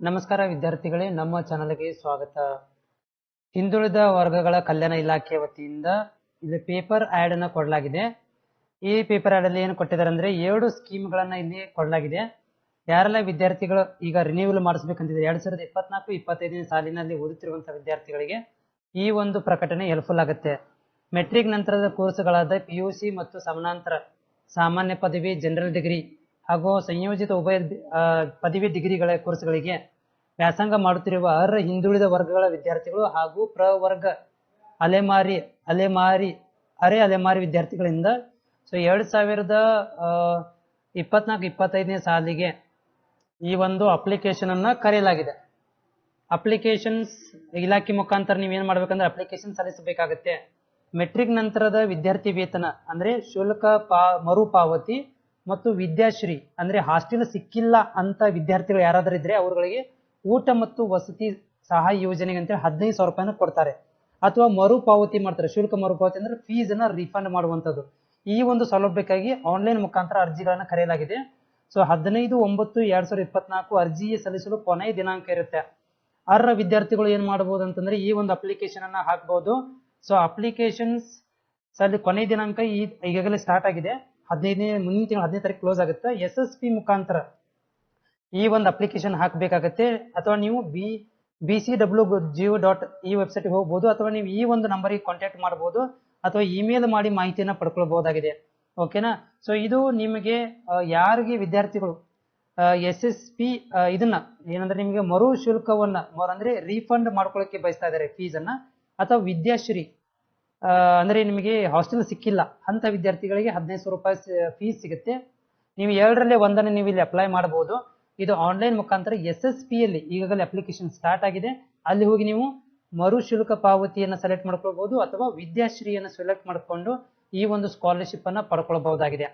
ನಮಸ್ಕಾರ ವಿದ್ಯಾರ್ಥಿಗಳೇ, ನಮ್ಮ ಚಾನಲ್ಗೆ ಸ್ವಾಗತ. ಹಿಂದುಳಿದ ವರ್ಗಗಳ ಕಲ್ಯಾಣ ಇಲಾಖೆ ವತಿಯಿಂದ ಇದು ಪೇಪರ್ ಆ್ಯಡ್ ಅನ್ನು ಕೊಡಲಾಗಿದೆ. ಈ ಪೇಪರ್ ಆ್ಯಡ್ ಅಲ್ಲಿ ಏನು ಕೊಟ್ಟಿದ್ದಾರೆ ಅಂದ್ರೆ ಎರಡು ಸ್ಕೀಮ್ಗಳನ್ನ ಇಲ್ಲಿ ಕೊಡಲಾಗಿದೆ. ಯಾರೆಲ್ಲ ವಿದ್ಯಾರ್ಥಿಗಳು ಈಗ ರಿನ್ಯೂವಲ್ ಮಾಡಿಸ್ಬೇಕಂತಿದೆ ಎರಡ್ ಸಾವಿರದ ಇಪ್ಪತ್ನಾಲ್ಕು, ಇಪ್ಪತ್ತೈದನೇ ಸಾಲಿನಲ್ಲಿ ಓದುತ್ತಿರುವಂತಹ ವಿದ್ಯಾರ್ಥಿಗಳಿಗೆ ಈ ಒಂದು ಪ್ರಕಟಣೆ ಹೆಲ್ಪ್ಫುಲ್ ಆಗುತ್ತೆ. ಮೆಟ್ರಿಕ್ ನಂತರದ ಕೋರ್ಸ್ಗಳಾದ ಪಿ ಯು ಸಿ ಮತ್ತು ಸಮಾನಾಂತರ ಸಾಮಾನ್ಯ ಪದವಿ ಜನರಲ್ ಡಿಗ್ರಿ ಹಾಗೂ ಸಂಯೋಜಿತ ಉಭಯ ಪದವಿ ಡಿಗ್ರಿಗಳ ಕೋರ್ಸ್ಗಳಿಗೆ ವ್ಯಾಸಂಗ ಮಾಡುತ್ತಿರುವ ಅರ್ಹ ಹಿಂದುಳಿದ ವರ್ಗಗಳ ವಿದ್ಯಾರ್ಥಿಗಳು ಹಾಗೂ ಪ್ರವರ್ಗ ಅಲೆಮಾರಿ ಅಲೆಮಾರಿ, ಅರೆ ಅಲೆಮಾರಿ ವಿದ್ಯಾರ್ಥಿಗಳಿಂದ ಸೊ ಎರಡು ಸಾವಿರದ ಇಪ್ಪತ್ನಾಲ್ಕು, ಇಪ್ಪತ್ತೈದನೇ ಸಾಲಿಗೆ ಈ ಒಂದು ಅಪ್ಲಿಕೇಶನ್ ಅನ್ನ ಕರೆಯಲಾಗಿದೆ. ಅಪ್ಲಿಕೇಶನ್ಸ್ ಇಲಾಖೆ ಮುಖಾಂತರ ನೀವೇನು ಮಾಡ್ಬೇಕಂದ್ರೆ ಅಪ್ಲಿಕೇಶನ್ ಸಲ್ಲಿಸಬೇಕಾಗತ್ತೆ. ಮೆಟ್ರಿಕ್ ನಂತರದ ವಿದ್ಯಾರ್ಥಿ ವೇತನ ಅಂದ್ರೆ ಶುಲ್ಕ ಪಾ ಮರುಪಾವತಿ ಮತ್ತು ವಿದ್ಯಾಶ್ರೀ, ಅಂದ್ರೆ ಹಾಸ್ಟೆಲ್ ಸಿಕ್ಕಿಲ್ಲ ಅಂತ ವಿದ್ಯಾರ್ಥಿಗಳು ಯಾರಾದರೂ ಇದ್ದರೆ ಅವರುಗಳಿಗೆ ಊಟ ಮತ್ತು ವಸತಿ ಸಹಾಯ ಯೋಜನೆಗೆ ಅಂತೇಳಿ ಹದಿನೈದು ಸಾವಿರ ರೂಪಾಯಿನ ಕೊಡ್ತಾರೆ. ಅಥವಾ ಮರುಪಾವತಿ ಮಾಡ್ತಾರೆ, ಶುಲ್ಕ ಮರುಪಾವತಿ ಅಂದ್ರೆ ಫೀಸ್ ಅನ್ನ ರಿಫಂಡ್ ಮಾಡುವಂತದ್ದು ಈ ಒಂದು ಸೌಲಭ್ಯಕ್ಕಾಗಿ ಆನ್ಲೈನ್ ಮುಖಾಂತರ ಅರ್ಜಿಗಳನ್ನು ಕರೆಯಲಾಗಿದೆ. ಸೊ ಹದಿನೈದು, ಒಂಬತ್ತು, ಎರಡು ಸಾವಿರದ ಇಪ್ಪತ್ನಾಲ್ಕು ಅರ್ಜಿ ಸಲ್ಲಿಸಲು ಕೊನೆಯ ದಿನಾಂಕ ಇರುತ್ತೆ. ಅರ್ಹ ವಿದ್ಯಾರ್ಥಿಗಳು ಏನು ಮಾಡಬಹುದು ಅಂತಂದ್ರೆ ಈ ಒಂದು ಅಪ್ಲಿಕೇಶನ್ ಅನ್ನ ಹಾಕಬಹುದು ಸೊ ಅಪ್ಲಿಕೇಶನ್ಸ್ ಸಲ್ಲಿ ಕೊನೆಯ ದಿನಾಂಕ ಈಗಾಗಲೇ ಸ್ಟಾರ್ಟ್ ಆಗಿದೆ. ಹದಿನೈದನೇ, ಮುಂದಿನ ತಿಂಗಳು ಹದಿನೈದು ತಾರೀಕು ಕ್ಲೋಸ್ ಆಗುತ್ತೆ. ಎಸ್ ಎಸ್ ಪಿ ಮುಖಾಂತರ ಈ ಒಂದು ಅಪ್ಲಿಕೇಶನ್ ಹಾಕಬೇಕಾಗತ್ತೆ. ಅಥವಾ ನೀವು B B C W Jio dot ಈ ವೆಬ್ಸೈಟ್ಗೆ ಹೋಗ್ಬೋದು. ಅಥವಾ ನೀವು ಈ ಒಂದು ನಂಬರಿಗೆ ಕಾಂಟ್ಯಾಕ್ಟ್ ಮಾಡ್ಬೋದು. ಅಥವಾ ಇಮೇಲ್ ಮಾಡಿ ಮಾಹಿತಿಯನ್ನು ಪಡ್ಕೊಳ್ಬಹುದಾಗಿದೆ ಓಕೆನಾ ಸೊ ಇದು ನಿಮಗೆ ಯಾರಿಗೆ ವಿದ್ಯಾರ್ಥಿಗಳು ಎಸ್ ಎಸ್ ಪಿ ಇದನ್ನ, ಏನಂದ್ರೆ ನಿಮಗೆ ಮರು ಶುಲ್ಕವನ್ನ ಅಂದ್ರೆ ರೀಫಂಡ್ ಮಾಡ್ಕೊಳ್ಳೋಕೆ ಬಯಸ್ತಾ ಇದ್ದಾರೆ ಫೀಸ್ ಅನ್ನ, ಅಥವಾ ವಿದ್ಯಾಶ್ರೀ ಅಂದ್ರೆ ನಿಮಗೆ ಹಾಸ್ಟೆಲ್ ಸಿಕ್ಕಿಲ್ಲ. ಅಂತ ವಿದ್ಯಾರ್ಥಿಗಳಿಗೆ ಹದಿನೈದು ಸಾವಿರ ರೂಪಾಯಿ ಫೀಸ್ ಸಿಗುತ್ತೆ. ನೀವು ಎರಡರಲ್ಲಿ ಒಂದನ್ನು ನೀವು ಇಲ್ಲಿ ಅಪ್ಲೈ ಮಾಡಬಹುದು. ಇದು ಆನ್ಲೈನ್ ಮುಖಾಂತರ ಎಸ್ ಎಸ್ ಪಿ ಯಲ್ಲಿ ಈಗಾಗಲೇ ಅಪ್ಲಿಕೇಶನ್ ಸ್ಟಾರ್ಟ್ ಆಗಿದೆ. ಅಲ್ಲಿ ಹೋಗಿ ನೀವು ಮರು ಶುಲ್ಕ ಪಾವತಿಯನ್ನು ಸೆಲೆಕ್ಟ್ ಮಾಡ್ಕೊಳ್ಬಹುದು ಅಥವಾ ವಿದ್ಯಾಶ್ರೀಯನ್ನು ಸೆಲೆಕ್ಟ್ ಮಾಡಿಕೊಂಡು ಈ ಒಂದು ಸ್ಕಾಲರ್ಶಿಪ್ ಅನ್ನು ಪಡ್ಕೊಳ್ಬಹುದಾಗಿದೆ.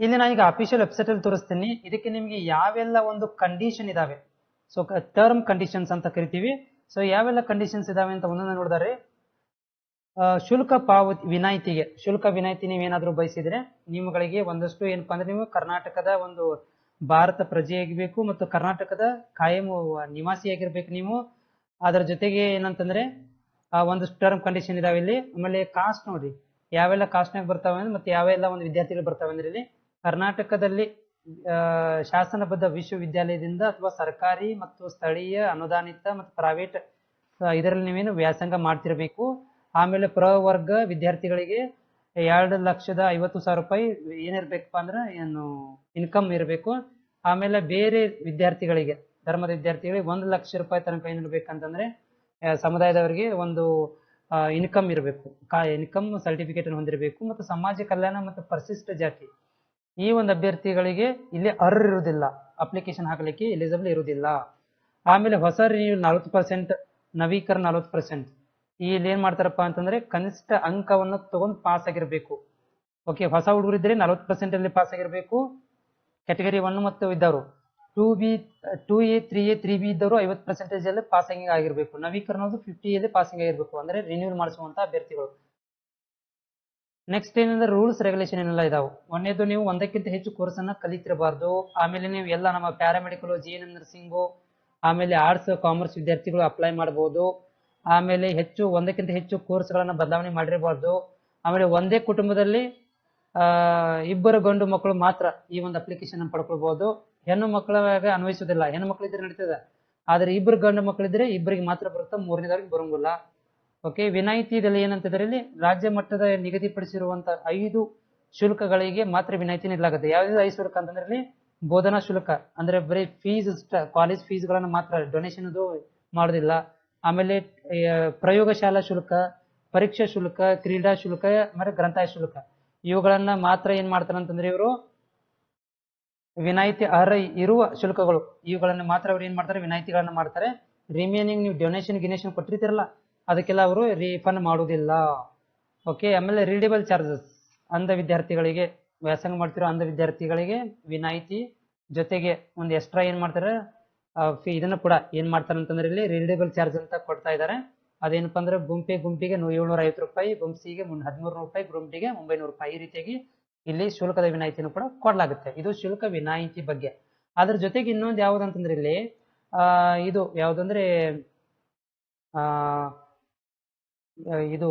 ಇಲ್ಲಿ ನಾನು ಈಗ ಅಫಿಷಿಯಲ್ ವೆಬ್ಸೈಟ್ ಅಲ್ಲಿ ತೋರಿಸ್ತೀನಿ. ಇದಕ್ಕೆ ನಿಮಗೆ ಯಾವೆಲ್ಲ ಒಂದು ಕಂಡೀಷನ್ ಇದಾವೆ? ಸೊ ಟರ್ಮ್ ಕಂಡೀಷನ್ಸ್ ಅಂತ ಕರಿತೀವಿ. ಸೊ ಯಾವೆಲ್ಲ ಕಂಡೀಷನ್ಸ್ ಇದಾವೆ ಅಂತ ಒಂದೊಂದು ನೋಡಿದರೆ ಶುಲ್ಕ ಪಾವತಿ ವಿನಾಯಿತಿಗೆ. ಶುಲ್ಕ ವಿನಾಯಿತಿ ನೀವು ಏನಾದರೂ ಬಯಸಿದ್ರೆ ನಿಮ್ಮಗಳಿಗೆ ಒಂದಷ್ಟು ಏನಪ್ಪಾ ಅಂದ್ರೆ ನೀವು ಕರ್ನಾಟಕದ ಒಂದು ಭಾರತ ಪ್ರಜೆಯಾಗಿರಬೇಕು ಮತ್ತು ಕರ್ನಾಟಕದ ಕಾಯಂ ನಿವಾಸಿಯಾಗಿರ್ಬೇಕು ನೀವು. ಅದರ ಜೊತೆಗೆ ಏನಂತಂದ್ರೆ, ಆ, ಒಂದಷ್ಟು ಟರ್ಮ್ ಕಂಡೀಷನ್ ಇದಾವೆ ಇಲ್ಲಿ. ಆಮೇಲೆ ಕಾಸ್ಟ್ ನೋಡಿ ಯಾವೆಲ್ಲ ಕಾಸ್ಟ್ನಾಗ ಬರ್ತಾವೆ ಅಂದ್ರೆ ಮತ್ತೆ ಯಾವೆಲ್ಲ ಒಂದು ವಿದ್ಯಾರ್ಥಿಗಳು ಬರ್ತಾವೆ ಅಂದ್ರೆ ಇಲ್ಲಿ ಕರ್ನಾಟಕದಲ್ಲಿ ಶಾಸನಬದ್ಧ ವಿಶ್ವವಿದ್ಯಾಲಯದಿಂದ ಅಥವಾ ಸರ್ಕಾರಿ ಮತ್ತು ಸ್ಥಳೀಯ ಅನುದಾನಿತ ಮತ್ತು ಪ್ರೈವೇಟ್ ಇದರಲ್ಲಿ ನೀವೇನು ವ್ಯಾಸಂಗ ಮಾಡ್ತಿರಬೇಕು. ಆಮೇಲೆ ಪ್ರವರ್ಗ ವಿದ್ಯಾರ್ಥಿಗಳಿಗೆ ಎರಡು ಲಕ್ಷದ ಐವತ್ತು ಸಾವಿರ ರೂಪಾಯಿ ಏನಿರ್ಬೇಕಪ್ಪ ಅಂದ್ರೆ ಏನು ಇನ್ಕಮ್ ಇರಬೇಕು. ಆಮೇಲೆ ಬೇರೆ ವಿದ್ಯಾರ್ಥಿಗಳಿಗೆ, ಧರ್ಮದ ವಿದ್ಯಾರ್ಥಿಗಳಿಗೆ ಒಂದು ಲಕ್ಷ ರೂಪಾಯಿ ತನಕ ಏನಿರ್ಬೇಕಂತಂದ್ರೆ ಸಮುದಾಯದವರಿಗೆ ಒಂದು ಇನ್ಕಮ್ ಇರಬೇಕು. ಕಾ ಇನ್ಕಮ್ ಸರ್ಟಿಫಿಕೇಟ್ ಹೊಂದಿರಬೇಕು ಮತ್ತು ಸಮಾಜ ಕಲ್ಯಾಣ ಮತ್ತು ಪರಿಶಿಷ್ಟ ಜಾತಿ. ಈ ಒಂದು ಅಭ್ಯರ್ಥಿಗಳಿಗೆ ಇಲ್ಲಿ ಅರ್ ಇರುವುದಿಲ್ಲ. ಅಪ್ಲಿಕೇಶನ್ ಹಾಕಲಿಕ್ಕೆ ಎಲಿಜಿಬಲ್ ಇರುವುದಿಲ್ಲ. ಆಮೇಲೆ ಹೊಸ ರಿನ್ಯೂವಲ್ ನಲವತ್ತು ಪರ್ಸೆಂಟ್ ನವೀಕರಣ ನಲವತ್ತು ಪರ್ಸೆಂಟ್ ಇಲ್ಲಿ ಏನ್ ಮಾಡ್ತಾರಪ್ಪ ಅಂತಂದ್ರೆ ಕನಿಷ್ಠ ಅಂಕವನ್ನು ತಗೊಂಡು ಪಾಸ್ ಆಗಿರಬೇಕು. ಓಕೆ ಹೊಸ ಹುಡುಗರಿದ್ರೆ ನಲವತ್ತು ಪರ್ಸೆಂಟ್ ಅಲ್ಲಿ ಪಾಸ್ ಆಗಿರಬೇಕು. ಕ್ಯಾಟಗರಿ ಒನ್ ಮತ್ತು ಇದ್ದವರು. Two B two A three A three B ಇದ್ದವರು ಐವತ್ತು ಪರ್ಸೆಂಟೇಜ್ ಅಲ್ಲಿ ಪಾಸಿಂಗ್ ಆಗಿರಬೇಕು. ನವೀಕರಣ ಫಿಫ್ಟಿ ಅಲ್ಲಿ ಪಾಸಿಂಗ್ ಆಗಿರಬೇಕು. ಅಂದ್ರೆ ರಿನ್ಯೂವಲ್ ಮಾಡಿಸುವಂತ ಅಭ್ಯರ್ಥಿಗಳು. ನೆಕ್ಸ್ಟ್ ಏನಂದ್ರೆ ರೂಲ್ಸ್ ರೆಗ್ಯುಲೇಷನ್ ಏನೆಲ್ಲ ಇದಾವೆ? ಒಂದೇದು ನೀವು ಒಂದಕ್ಕಿಂತ ಹೆಚ್ಚು ಕೋರ್ಸ್ ಅನ್ನ ಕಲಿತಿರಬಾರ್ದು. ಆಮೇಲೆ ನೀವು ಎಲ್ಲ ನಮ್ಮ ಪ್ಯಾರಾಮೆಡಿಕಲ್ ಜಿ ಎನ್ ಆಮೇಲೆ ಆರ್ಟ್ಸ್ ಕಾಮರ್ಸ್ ವಿದ್ಯಾರ್ಥಿಗಳು ಅಪ್ಲೈ ಮಾಡಬಹುದು ಆಮೇಲೆ ಹೆಚ್ಚು, ಒಂದಕ್ಕಿಂತ ಹೆಚ್ಚು ಕೋರ್ಸ್ಗಳನ್ನ ಬದಲಾವಣೆ ಮಾಡಿರಬಾರ್ದು. ಆಮೇಲೆ ಒಂದೇ ಕುಟುಂಬದಲ್ಲಿ ಇಬ್ಬರು ಗಂಡು ಮಕ್ಕಳು ಮಾತ್ರ ಈ ಒಂದು ಅಪ್ಲಿಕೇಶನ್ ಪಡ್ಕೊಳ್ಬಹುದು ಹೆಣ್ಣು ಮಕ್ಕಳಾಗ ಅನ್ವಯಿಸೋದಿಲ್ಲ ಹೆಣ್ಣು ಮಕ್ಕಳಿದ್ರೆ ನಡೀತದೆ? ಆದ್ರೆ ಇಬ್ಬರು ಗಂಡು ಮಕ್ಕಳಿದ್ರೆ ಇಬ್ಬರಿಗೆ ಮಾತ್ರ ಬರುತ್ತೆ? ಮೂರನೇದವ್ರಿಗೆ ಬರಂಗಿಲ್ಲ. ಓಕೆ ವಿನಾಯಿತಿ ಇದರಲ್ಲಿ ಏನಂತಿದ್ರೆ ಇಲ್ಲಿ ರಾಜ್ಯ ಮಟ್ಟದ ನಿಗದಿಪಡಿಸಿರುವಂತಹ ಐದು ಶುಲ್ಕಗಳಿಗೆ ಮಾತ್ರ ವಿನಾಯಿತಿ ನೀಡಲಾಗುತ್ತೆ ಯಾವ್ದು ಐದು ಶುಲ್ಕ ಅಂತಂದ್ರೆ ಇಲ್ಲಿ ಬೋಧನಾ ಶುಲ್ಕ, ಅಂದ್ರೆ ಬರೀ ಫೀಸ್ ಕಾಲೇಜ್ ಫೀಸ್ ಫೀಸ್ಗಳನ್ನ ಮಾತ್ರ ಡೊನೇಷನ್ ಅದು ಮಾಡೋದಿಲ್ಲ. ಆಮೇಲೆ ಪ್ರಯೋಗಶಾಲಾ ಶುಲ್ಕ, ಪರೀಕ್ಷಾ ಶುಲ್ಕ, ಕ್ರೀಡಾ ಶುಲ್ಕ ಮತ್ತೆ ಗ್ರಂಥಾಲಯ ಶುಲ್ಕ. ಇವುಗಳನ್ನ ಮಾತ್ರ ಏನ್ ಮಾಡ್ತಾರೆ ಅಂತಂದ್ರೆ ಇವರು ವಿನಾಯಿತಿ ಅರ್ಹ ಇರುವ ಶುಲ್ಕಗಳು. ಇವುಗಳನ್ನ ಮಾತ್ರ ಅವ್ರು ಏನ್ ಮಾಡ್ತಾರೆ, ವಿನಾಯಿತಿಗಳನ್ನ ಮಾಡ್ತಾರೆ. ರಿಮೇನಿಂಗ್ ನೀವು ಡೊನೇಷನ್ ಗಿನೇಷನ್ ಕೊಟ್ಟಿರ್ತೀರಲ್ಲ ಅದಕ್ಕೆಲ್ಲ ಅವರು ರೀಫಂಡ್ ಮಾಡುವುದಿಲ್ಲ. ಓಕೆ ಆಮೇಲೆ ರೀಡೇಬಲ್ ಚಾರ್ಜಸ್ ಅಂಧ ವಿದ್ಯಾರ್ಥಿಗಳಿಗೆ, ವ್ಯಾಸಂಗ ಮಾಡ್ತಿರೋ ಅಂಧ ವಿದ್ಯಾರ್ಥಿಗಳಿಗೆ ವಿನಾಯಿತಿ ಜೊತೆಗೆ ಒಂದು ಎಕ್ಸ್ಟ್ರಾ ಏನು ಮಾಡ್ತಾರೆ ಫೀ ಇದನ್ನು ಕೂಡ ಏನು ಮಾಡ್ತಾರೆ ಅಂತಂದ್ರೆ ಇಲ್ಲಿ ರೀಡೇಬಲ್ ಚಾರ್ಜ್ ಅಂತ ಕೊಡ್ತಾ ಇದ್ದಾರೆ. ಅದೇನಪ್ಪ ಅಂದ್ರೆ ಗುಂಪೆ ಗುಂಪಿಗೆ ಏಳ್ನೂರ ಐವತ್ತು ರೂಪಾಯಿ ಗುಂಪಿಗೆ ಮುನ್ ಹದಿಮೂರು ರೂಪಾಯಿ, ಗುಂಪಿಗೆ ಒಂಬೈನೂರು ರೂಪಾಯಿ ಈ ರೀತಿಯಾಗಿ ಇಲ್ಲಿ ಶುಲ್ಕದ ವಿನಾಯಿತಿಯನ್ನು ಕೂಡ ಕೊಡಲಾಗುತ್ತೆ. ಇದು ಶುಲ್ಕ ವಿನಾಯಿತಿ ಬಗ್ಗೆ. ಅದ್ರ ಜೊತೆಗೆ ಇನ್ನೊಂದು ಯಾವುದಂತಂದ್ರೆ ಇಲ್ಲಿ ಇದು ಯಾವುದಂದ್ರೆ ಇದು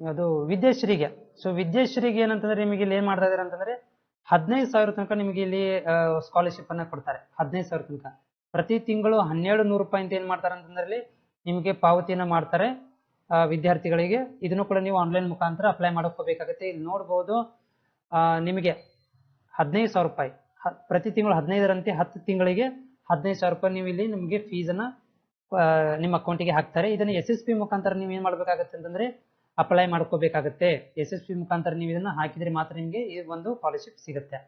ಅದು ವಿದ್ಯಾಶ್ರೀಗೆ ಸೊ ವಿದ್ಯಾಶ್ರೀಗೆ ಏನಂತಂದ್ರೆ ನಿಮಗೆ ಇಲ್ಲಿ ಏನ್ ಮಾಡ್ತಾ ಇದಾರೆ ಅಂತಂದ್ರೆ ಹದಿನೈದು ಸಾವಿರ ತನಕ ನಿಮಗೆ ಇಲ್ಲಿ ಸ್ಕಾಲರ್ಶಿಪ್ ಅನ್ನ ಕೊಡ್ತಾರೆ. ಹದಿನೈದು ಸಾವಿರ ತನಕ. ಪ್ರತಿ ತಿಂಗಳು ಹನ್ನೆರಡು ನೂರು ರೂಪಾಯಿ ಅಂತ ಏನ್ ಮಾಡ್ತಾರೆ ಅಂತಂದ್ರೆ ಇಲ್ಲಿ ನಿಮಗೆ ಪಾವತಿಯನ್ನ ಮಾಡ್ತಾರೆ ವಿದ್ಯಾರ್ಥಿಗಳಿಗೆ. ಇದನ್ನು ಕೂಡ ನೀವು ಆನ್ಲೈನ್ ಮುಖಾಂತರ ಅಪ್ಲೈ ಮಾಡ್ಕೋಬೇಕಾಗುತ್ತೆ ಇಲ್ಲಿ ನೋಡ್ಬೋದು ನಿಮಗೆ ಹದಿನೈದು ಸಾವಿರ ರೂಪಾಯಿ. ಪ್ರತಿ ತಿಂಗಳು ಹದಿನೈದರಂತೆ ಹತ್ತು ತಿಂಗಳಿಗೆ ಹದಿನೈದು ಸಾವಿರ ರೂಪಾಯಿ ನೀವು ಇಲ್ಲಿ ನಿಮಗೆ ಫೀಸನ್ನ ನಿಮ್ಮ ಅಕೌಂಟಿಗೆ ಹಾಕ್ತಾರೆ. ಇದನ್ನ ಎಸ್ ಎಸ್ ಪಿ ಮುಖಾಂತರ ನೀವು ಏನ್ ಮಾಡಬೇಕಾಗತ್ತೆ ಅಂತಂದ್ರೆ ಅಪ್ಲೈ ಮಾಡ್ಕೋಬೇಕಾಗತ್ತೆ. ಎಸ್ ಎಸ್ ಪಿ ಮುಖಾಂತರ ನೀವು ಇದನ್ನ ಹಾಕಿದ್ರೆ ಮಾತ್ರ ನಿಮಗೆ ಈ ಒಂದು ಸ್ಕಾಲರ್ಶಿಪ್ ಸಿಗುತ್ತೆ.